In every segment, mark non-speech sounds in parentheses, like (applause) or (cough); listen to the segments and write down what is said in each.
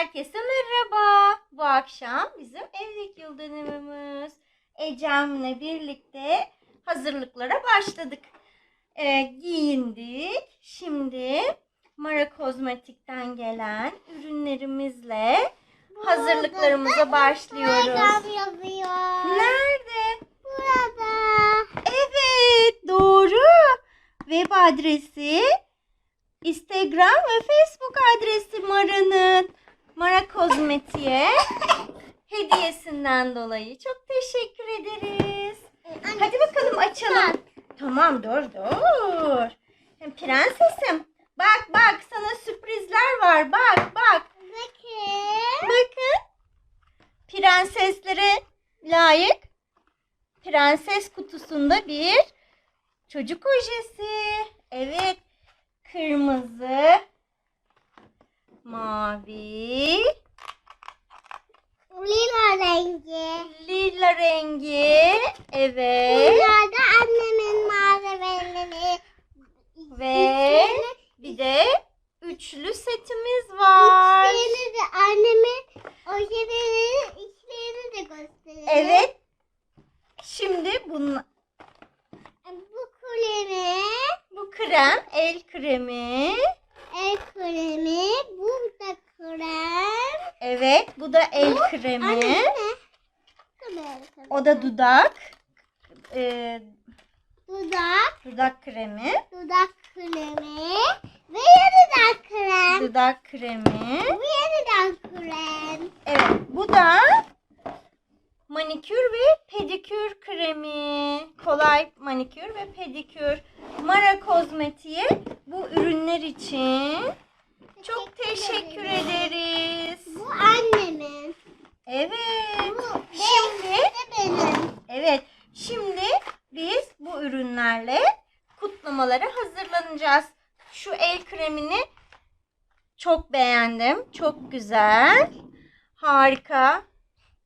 Herkese merhaba. Bu akşam bizim evlilik yıl dönümümüz. Ecem'le birlikte hazırlıklara başladık. Ee, giyindik. Şimdi Mara Kozmetik'ten gelen ürünlerimizle hazırlıklarımıza başlıyoruz. Nerede? Burada. Evet, doğru. Web adresi, Instagram ve Facebook adresi Mara'nın. Mara Kozmetik'e (laughs) hediyesinden dolayı çok teşekkür ederiz. Hadi bakalım açalım. Tamam dur dur. Hem Prensesim. Bak bak sana sürprizler var. Bak bak. Bakın. Bakın. Prenseslere layık prenses kutusunda bir çocuk ojesi. Evet. Kırmızı, mavi, Lila rengi. lila rengi. Evet. Bunlar da annemin malzemeleri. Ve bir de üçlü setimiz var. İçlerini de annemin ojelerinin içlerini de gösterelim. Evet. Şimdi bunun Bu kremi, bu krem, el kremi. el kremi, bu da krem. Evet, bu da el kremi. Anne bu ne? Krem, krem. O da dudak. Ee, Dudak, dudak kremi. dudak kremi ve yeniden krem. Dudak kremi. Bu yeniden krem. Evet, bu da manikür ve pedikür kremi. Kolay manikür ve pedikür. Mara Kozmetik'e bu ürünler için çok teşekkür ederiz. Bu annemin. Evet. Bu Şimdi de benim. Evet, şimdi biz bu ürünlerle kutlamalara hazırlanacağız. Şu el kremini çok beğendim. Çok güzel. Harika.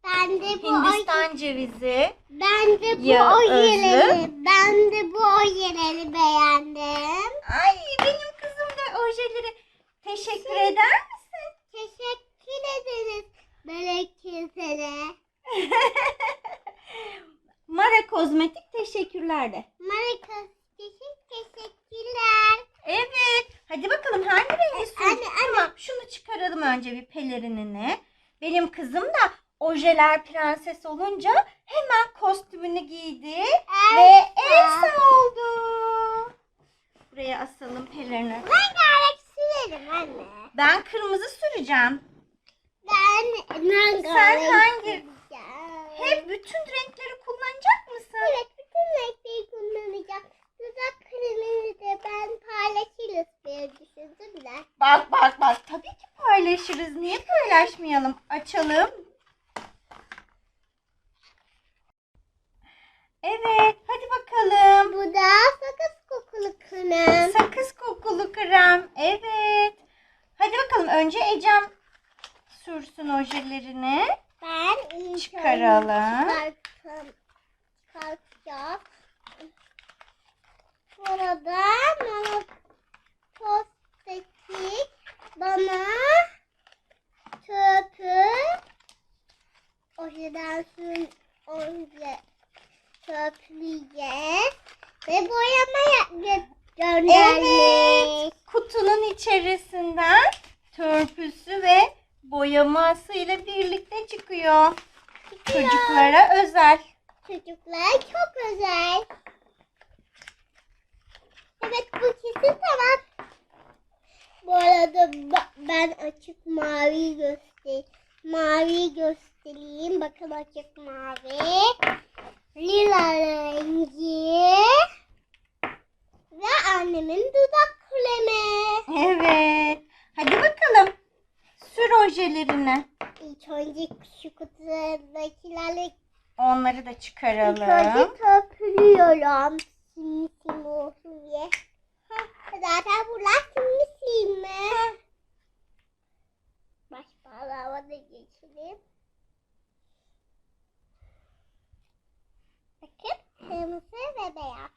Ben de bu Hindistan cevizi. ben de bu Ya, ojeleri, ben de bu ojeleri beğendim. Ay benim kızım da ojeleri. Teşekkür eder misin? Teşekkür ederiz Bereketine. (laughs) Mara Kozmetik teşekkürler de. Marika teşekkürler. Evet. Hadi bakalım hangi rengi sür? Anne, anne. Tamam şunu bir pelerinini. Benim kızım da ojeler prenses olunca hemen kostümünü giydi ve Elsa oldu. Buraya asalım pelerini. Rengarenk sürelim anne. Ben kırmızı süreceğim. Ben rengarenk Sen hangi-. Hep bütün renkleri kullanacak mısın? Evet bütün renkleri kullanacağım. Dudak kremini de ben paylaşırız diye düşündüm de. Bak bak bak tabii ki paylaşırız. Niye paylaşmayalım? Açalım. Evet hadi bakalım. Bu da sakız kokulu krem. Sakız kokulu krem. Evet. Hadi bakalım önce Ecem sürsün ojelerini. Ben ilk Çıkaralım. önce çıkartım. Çıkartacağım. Burada monofosfetik bana çöpü ojeden sürün önce çöpleyeceğiz ve boyamaya gö- göndermiş. Evet. Kutunun içerisinden törpüsü ve boyamasıyla birlikte çıkıyor. Çocuklara özel. Çocuklar çok özel. Evet bu kesin tamam. Bu arada ben açık mavi göster mavi göstereyim. Bakın açık mavi. Lila rengi. Ve annemin dudak kremi. Evet. Hadi bakalım. Sür ojelerini. İlk önce şu kutudakilerle Onları da ilk önce çıkaralım. törpülüyorum. Simli simli olsun diye. Zaten bunlar simli simli. Baş bağlama da geçelim. Bakın kırmızı ve beyaz.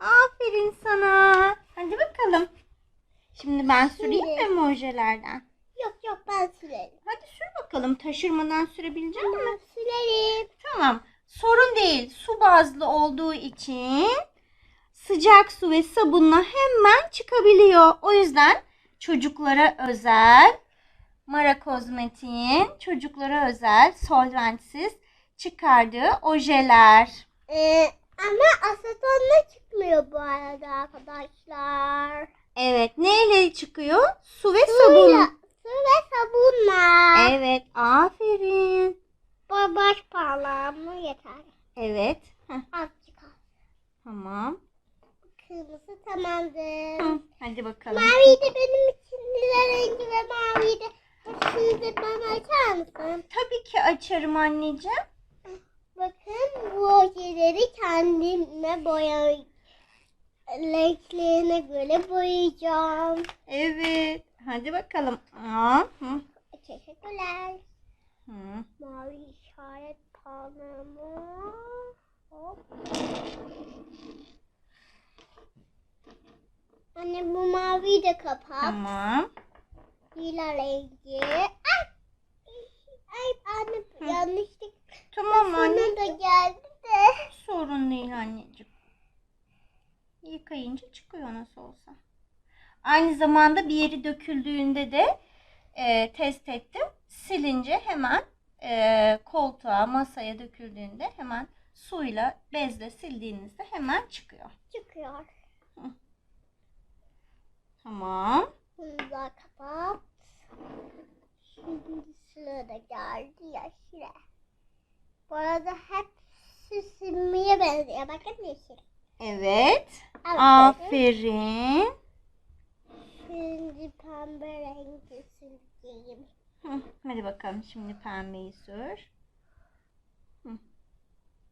Aferin. sana. Hadi bakalım. Şimdi ben süreyim mi Şimdi. emojilerden? Yok yok ben sürerim. Hadi sür bakalım. Taşırmadan sürebilecek misin? Tamam sürerim. Tamam. Sorun değil. Su bazlı olduğu için sıcak su ve sabunla hemen çıkabiliyor. O yüzden çocuklara özel Mara Kozmetik'in çocuklara özel solventsiz çıkardığı ojeler. Ee, ama asetonla çıkmıyor bu arada arkadaşlar. Evet. Neyle çıkıyor? Su ve sabun. Suyla, su ve sabunla. Evet. Aferin. Bu baş parmağımı yeter. Evet. Heh, Azıcık az. tamam. Kırmızı tamamdır. Hı, Hadi bakalım. Mavi de benim için rengi ve mavi de. Şimdi bana açar mısın? Tabii ki açarım anneciğim. Bakın bu ojeleri kendime boya renklerine göre boyayacağım. Evet. Hadi bakalım. Aa, hı, Teşekkürler. hı. Mavi işaret parmağımı. Hop. Anne bu maviyi de kapat. Tamam. Lila rengi. Ay! Ay anne yanlışlık. Tamam anne. Sonunda geldi de. Sorun değil anneciğim. Yıkayınca çıkıyor nasıl olsa. Aynı zamanda bir yeri döküldüğünde de e, test ettim. Silince hemen e, koltuğa, masaya döküldüğünde hemen suyla, bezle sildiğinizde hemen çıkıyor. Çıkıyor. Tamam. Bunu da kapat. Şimdi sırada geldi ya şire. Bu arada hepsi simliye benziyor. Bakın yeşil. Evet. Aferin. Şimdi pembe rengi süreceğim. Hı, Hadi bakalım şimdi pembeyi sür. Hı.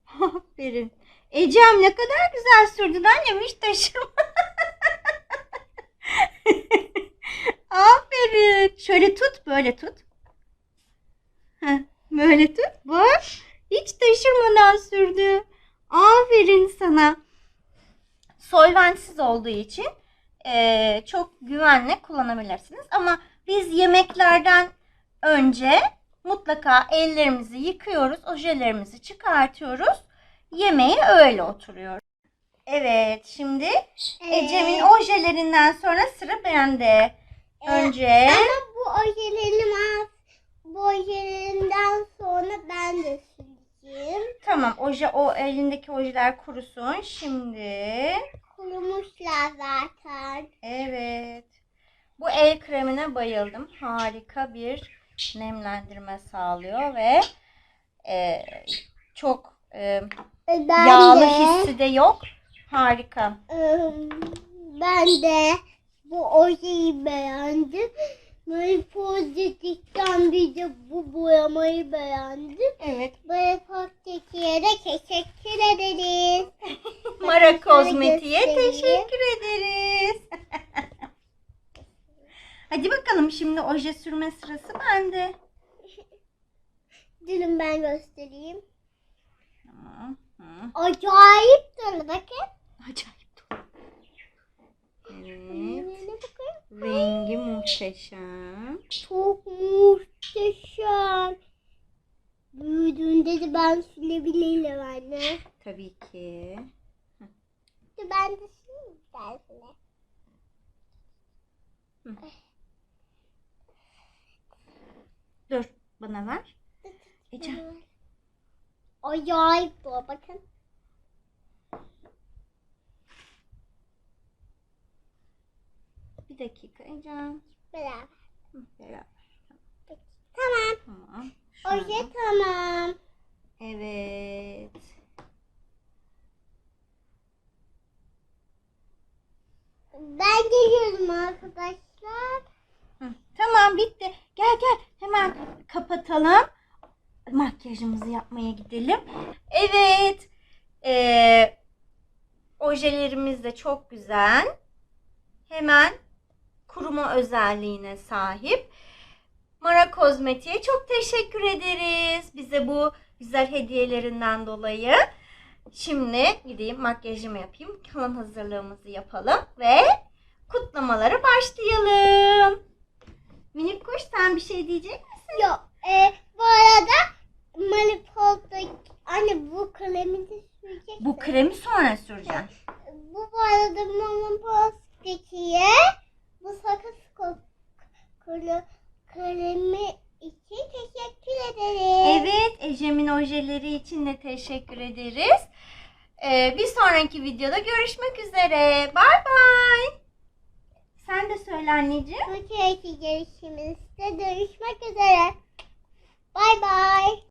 (laughs) Aferin. Ecem ne kadar güzel sürdün annem hiç taşıma. (laughs) Aferin. Şöyle tut böyle tut. Heh, böyle tut. Bak hiç taşırmadan sürdü. Aferin sana. Solventsiz olduğu için eee, çok güvenle kullanabilirsiniz. Ama biz yemeklerden önce mutlaka ellerimizi yıkıyoruz, ojelerimizi çıkartıyoruz. Yemeğe öyle oturuyoruz. Evet, şimdi Ecem'in ojelerinden sonra sıra bende. Önce Ama bu ojelerim az. Bu ojelerinden sonra ben de süreceğim. tamam oje o elindeki ojeler kurusun. Şimdi Kurumuşlar zaten. evet. Bu el kremine bayıldım. Harika bir nemlendirme sağlıyor ve e, çok e, Ben yağlı de, hissi de yok. Harika. ım, ben de bu ojeyi beğendim. Böyle pozitiften bir de bu boyamayı beğendim. Evet. Böyle pozitifliğe de teşekkür ederiz. (laughs) Mara göstereyim. teşekkür ederiz. (laughs) Hadi bakalım şimdi oje sürme sırası bende. Durun ben göstereyim. Tamam. Hı. Acayip dolu bakın. Acayip dolu. Evet. Rengi muhteşem. Çok muhteşem. Büyüdüğünde de ben silebilirim anne. Tabii ki. Ben de sileyim dersine. Dur bana ver. Ece. Acayip dolu bakın. Bir dakika Ece. Beraber. Hı, Beraber. Tamam. Tamam. Oje Şöyle. tamam. Evet. Ben geliyorum arkadaşlar. Tamam bitti. Gel gel hemen kapatalım. Makyajımızı yapmaya gidelim. Evet. Ee, ojelerimiz de çok güzel. Hemen kuruma özelliğine sahip. Mara Kozmetik'e çok teşekkür ederiz. Bize bu güzel hediyelerinden dolayı. Şimdi gideyim makyajımı yapayım. Kalan hazırlığımızı yapalım ve kutlamalara başlayalım. Minik kuş sen bir şey diyecek misin? Yok. E, bu arada Malipol'da anne bu kalemi de süreceksin. Bu kremi sonra süreceğim. Bu bu arada Malipol'daki bu sakız kolu kalemi için teşekkür ederim. Evet, Ecem'in ojeleri için de teşekkür ederiz. Ee, bir sonraki videoda görüşmek üzere. Bay bay. Sen de söyle anneciğim. Keyifli görüşümüzde görüşmek üzere. Bay bay.